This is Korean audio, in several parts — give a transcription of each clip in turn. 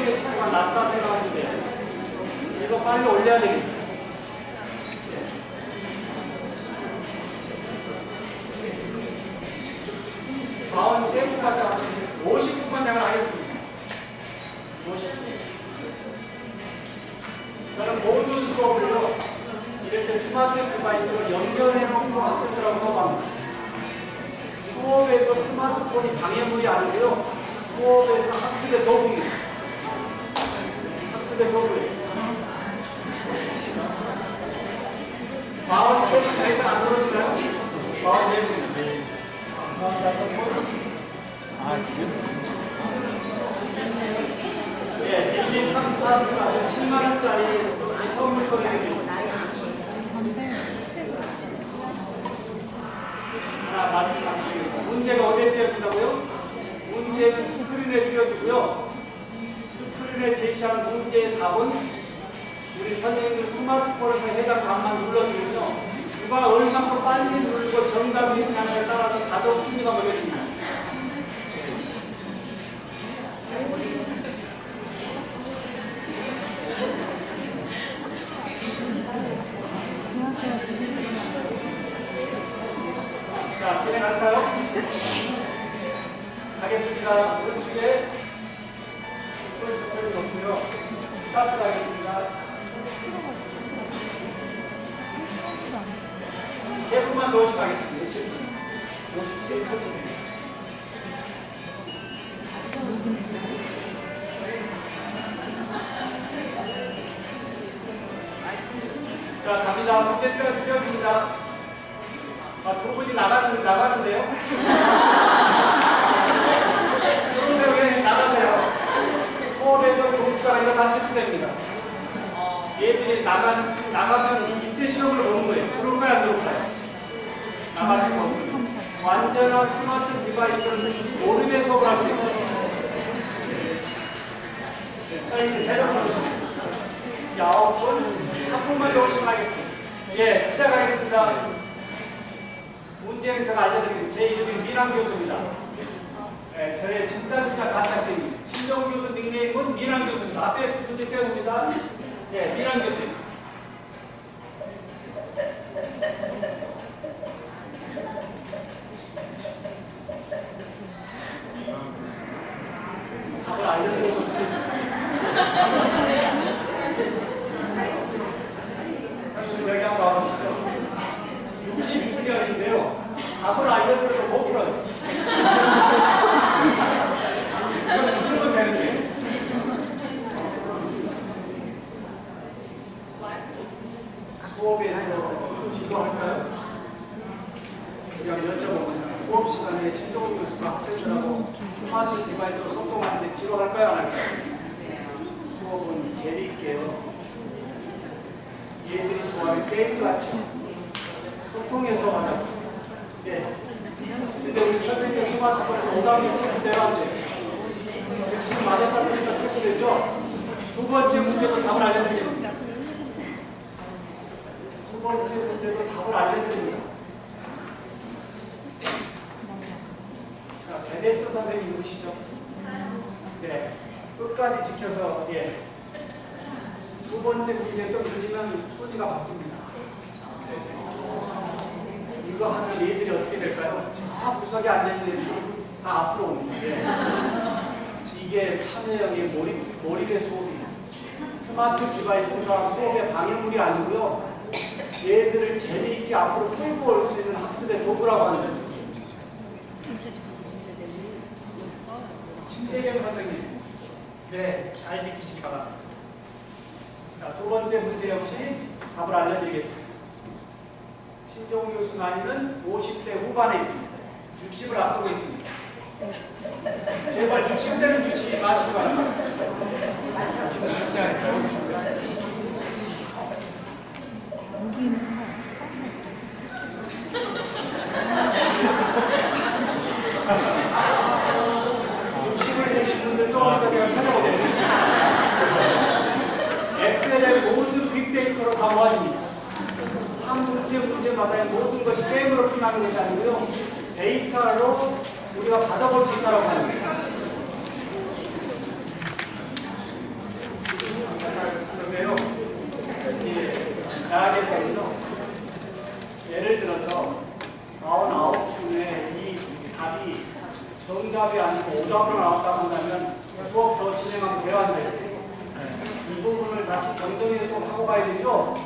시험의 차가 낮다 생각하는데 이거 빨리 올려야 되겠다. 마흔 세 분까지 하는데 50분만 내가 하겠습니다. 50분. 저는 모든 수업을요, 이렇게 스마트 디바이스로 연결해 놓고 학생들하고 수업합니다. 수업에서 스마트폰이 방해물이 아니고요, 수업에서 학습의 도구입 마흔 세분 이상 안 들어지나요? 마흔 네 분. 예, 1, 2, 3, 4, 7만 원짜리 선물권이 되 해당 방만 눌러주면요. 누가 얼마큼 빨리 누르고 정답이 있냐에 따라서 자동 순위가 보여집니다. 자, 진행할까요? 하겠습니다. 오른쪽에 오른쪽 편이 없고요. 스타트 하겠습니다. 세 분만 더. 57, 57분. 자, 갑니다. 문제 띄워줍니다. 아, 두 분이 나가는, 나가는데요? 들어오세요. 그냥 나가세요. 수업에서 교수가 이거 다 체크됩니다. 얘들이 나가는, 나가면 이때 시험을 보는 거예요. 들어올까요? 안 들어올까요? 없어요. 완전한 스마트 디바이스는 모르게 수업을 할수 있어요. 자, 이제 보시면. 야, 한 분만 더 오시면 하겠습니다. 예, 시작하겠습니다. 문제는 제가 알려드릴게요. 제 이름이 미남 교수입니다. 네, 저의 진짜 진짜 가짜입니다. 신정 교수 닉네임은 미남 교수입니다. 앞에 문제 띄워줍니다. 네, 미남 교수입니다. 답을 알려드리고 여기 한번 와보시죠. 60분이었는데요. 답을 알려드려도 못 풀어요. 풀면 되는데. 수업에서 지도 할까요? 우리 한번 여쭤봅니다. 수업 시간에 신동훈 교수가 학생들하고 스마트 디바이스로 소통하는데 지도할까요? 안 할까요? 수업은 재미있게요. 얘들이 좋아하는 게임같이 소통해서 하자. 예. 근데 우리 선생님 스마트폰에서 오답이 체크되는데 즉시 맞았다 틀렸다 체크되죠? 두 번째 문제도 답을 알려드리겠습니다. 두 번째 문제도 답을 알려드립니다. 자, 베네스 선생님 누구시죠? 네. 끝까지 지켜서, 예. 두 번째 문제 좀 늦으면 순위가 바뀝니다. 이거 하면 얘들이 어떻게 될까요? 저 구석에 앉아있는 애들이 다 앞으로 옵니다. 예. 이게 참여형의 몰입, 몰입의 수업이에요. 스마트 디바이스가 수업의 방해물이 아니고요. 얘들을 재미있게 앞으로 끌고 올 수 있는 학습의 도구라고 하는 거예요. 신재경 선생님. 네, 잘 지키시기 바랍니다. 자, 두 번째 문제 역시 답을 알려드리겠습니다. 신종 교수 나이는 50대 후반에 있습니다. 60을 앞두고 있습니다. 제발 60대는 주지 마시기 바랍니다. 바다의 모든 것이 게임으로 끝나는 것이 아니고요. 데이터로 우리가 받아볼 수 있다고 하는 겁니다. 그런데요, 여기 자학에서 예를 들어서 99분의 이 답이 정답이 아니고 오답으로 나왔다고 한다면 수업 더 진행하면 대화인데 이 부분을 다시 정정해서 하고 가야 되죠?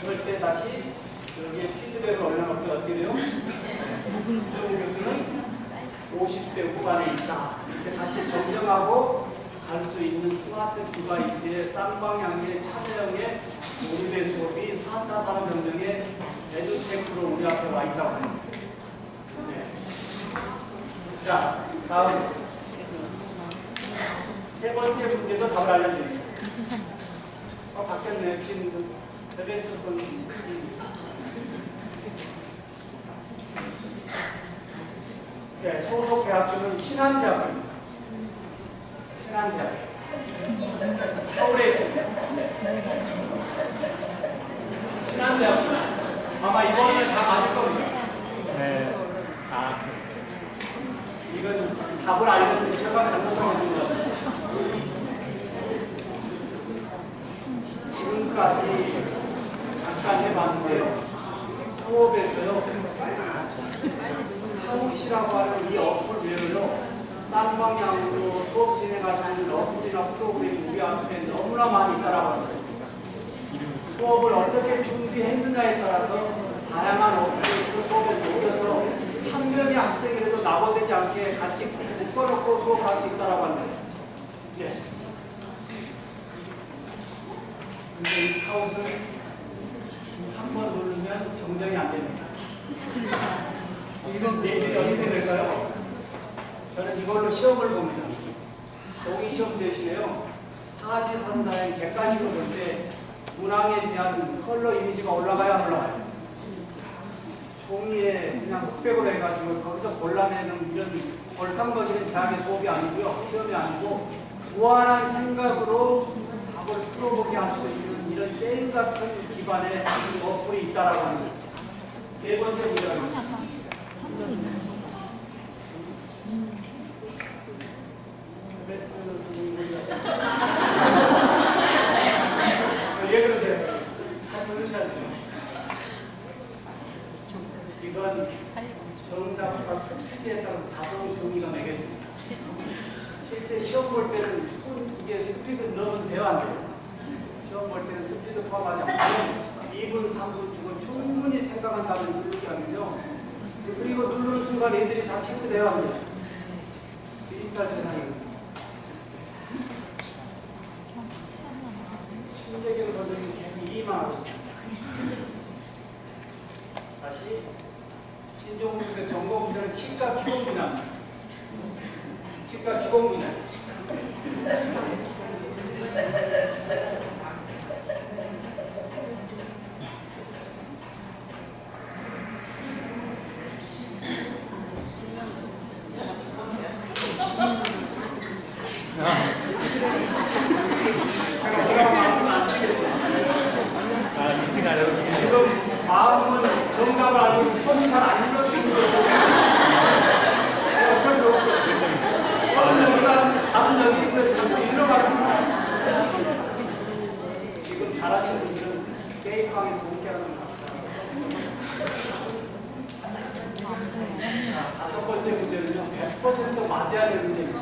그럴 때 다시 여기에 피드백을 올려놓을 때 어떻게 돼요? 수정 교수는 50대 후반에 있다. 이렇게 다시 정정하고 갈 수 있는 스마트 디바이스의 쌍방향의 참여형의 모의대 수업이 4차 산업혁명의 에듀테크로 우리 앞에 와 있다고 합니다. 네. 자, 다음 세 번째 문제도 답을 알려드립니다. 어, 바뀌었네. 지금 레베스 선 네, 소속 대학교는 신한대학교입니다. 신한대학교. 서울에 있습니다. 네. 신한대학교. 아마 이번에는 다 맞을 겁니다. 네. 아, 이건 답을 알려드린 제가 잘못한 것 같습니다. 지금까지 잠깐 해봤는데요. 수업에서요. 카우시라고 하는 이 어플 외에요. 쌍방향으로 수업 진행할 수 있는 어플이나 프로그램이 우리 앞에 너무나 많이 있다라고 합니다. 수업을 어떻게 준비했느냐에 따라서 다양한 어플을 그 수업에 녹여서 한 명의 학생이라도 낙오되지 않게 같이 묶어놓고 수업할 수 있다라고 합니다. 예. 근데 이 카웃은 한 번 누르면 정정이 안 됩니다. 이건 내일이 어떻게 될까요? 저는 이걸로 시험을 봅니다. 종이 시험 대신에요. 사지선다의 객관식으로 볼 때 문항에 대한 컬러 이미지가 올라가요, 안 올라가요? 종이에 그냥 흑백으로 해가지고 거기서 골라내는 이런 골탕먹이는 대학의 수업이 아니고요. 시험이 아니고 무한한 생각으로 답을 풀어보게 할 수 있는 이런 게임 같은 기반의 어플이 있다라고 합니다. 네 번째 문제가 있습니다. 예 그러세요. 잘 들으셔야 돼요. 이건 정답과 스피드에 따라서 자동 종이가 매겨집니다. 실제 시험 볼 때는 손 이게 스피드 넣으면 돼요 안 돼요? 시험 볼 때는 스피드 포함하지 않고 2분, 3분 주고 충분히 생각한 다음에 누르게 하면요. 그리고 누르는 순간 애들이 다안 돼요? 디지털 세상이거든요. 신재경 선생님 계속 이만 하고 있습니다. 다시 신종국 교수의 전공 분야는 치과 기본 분야입니다. 치과 기본 분야. 제가 뭐라고 말씀을 안 드리겠습니다. 아, 이팅 하려고. 지금 마음은 정답을 알고 손이 잘안 눌러지는 거죠. 어쩔 수 없어요. 손은 여기가 답은 여기 있는데 자꾸 일러가는 거예요. 지금 잘하시는 분들은 게임방에 동기하는 것 같아요. 자, 다섯 번째 문제는요. 100% 맞아야 되는 문제입니다.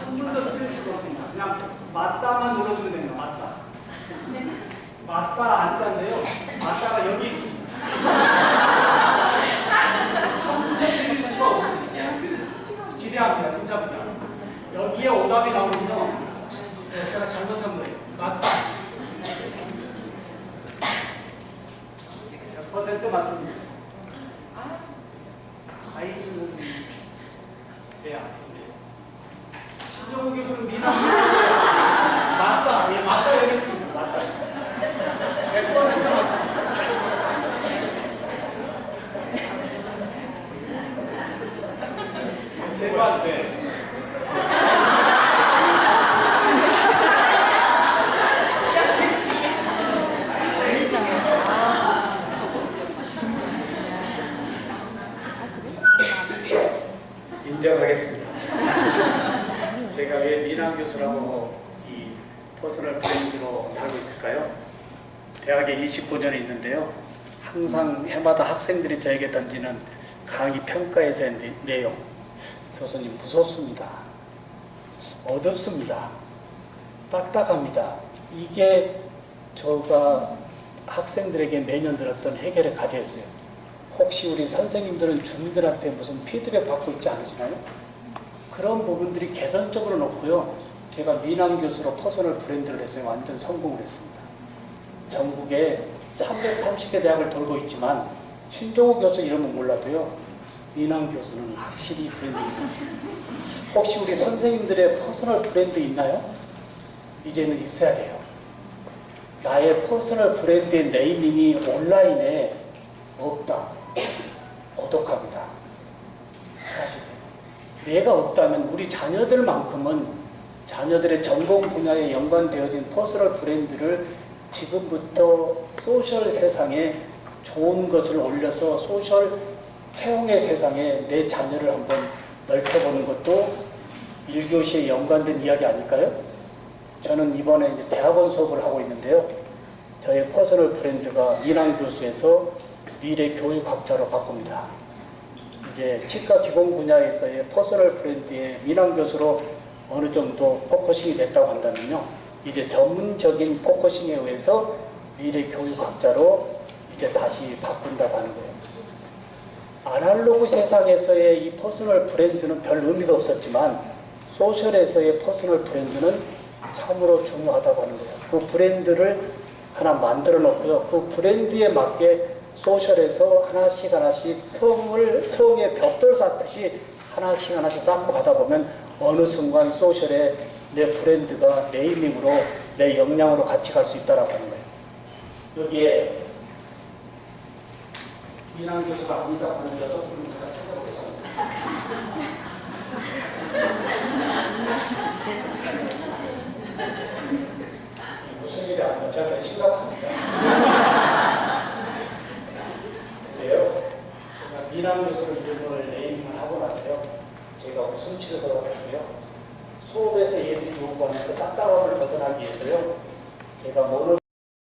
한 번도 틀릴 수가 없습니다. 그냥 맞다만 눌러주면 됩니다. 맞다. 맞다 아니란데요. 맞다가 여기 있습니다. 한 문제 틀릴 수가 없습니다. 기대합니다. 진짜입니다. 여기에 오답이 나오면요. 네, 제가 잘못한 거예요. 맞다. 100% 맞습니다. 아이들은 네, 아픈데. 신정우 교수는 미남 2019년에 있는데요. 항상 해마다 학생들이 저에게 던지는 강의 평가에서의 내용. 교수님 무섭습니다. 어둡습니다. 딱딱합니다. 이게 저가 학생들에게 매년 들었던 해결의 과제였어요. 혹시 우리 선생님들은 주민들한테 무슨 피드백 받고 있지 않으시나요? 그런 부분들이 개선적으로 높고요. 제가 미남 교수로 포선을 브랜드를 해서 완전 성공을 했습니다. 전국에 330개 대학을 돌고 있지만 신종호 교수 이름은 몰라도요. 미남 교수는 확실히 브랜드입니다. 혹시 우리 선생님들의 퍼스널 브랜드 있나요? 이제는 있어야 돼요. 나의 퍼스널 브랜드의 네이밍이 온라인에 없다. 고독합니다. 사실이에요. 내가 없다면 우리 자녀들만큼은 자녀들의 전공 분야에 연관되어진 퍼스널 브랜드를 지금부터 소셜 세상에 좋은 것을 올려서 소셜 채용의 세상에 내 자녀를 한번 넓혀보는 것도 1교시에 연관된 이야기 아닐까요? 저는 이번에 이제 대학원 수업을 하고 있는데요. 저의 퍼스널 브랜드가 이남 교수에서 미래 교육학자로 바꿉니다. 이제 치과 기본 분야에서의 퍼스널 브랜드의 민환 교수로 어느 정도 포커싱이 됐다고 한다면요. 이제 전문적인 포커싱에 의해서 미래 교육학자로 이제 다시 바꾼다고 하는 거예요. 아날로그 세상에서의 이 퍼스널 브랜드는 별 의미가 없었지만 소셜에서의 퍼스널 브랜드는 참으로 중요하다고 하는 거예요. 그 브랜드를 하나 만들어 놓고요. 그 브랜드에 맞게 소셜에서 하나씩 하나씩 성을 성의 벽돌 쌓듯이 하나씩 하나씩 쌓고 가다 보면 어느 순간 소셜에 내 브랜드가 네이밍으로 내 역량으로 같이 갈 수 있다라고 하는 거예요. 여기에 이남 교수가 아니다 보내줘서 제가 찾아보겠습니다.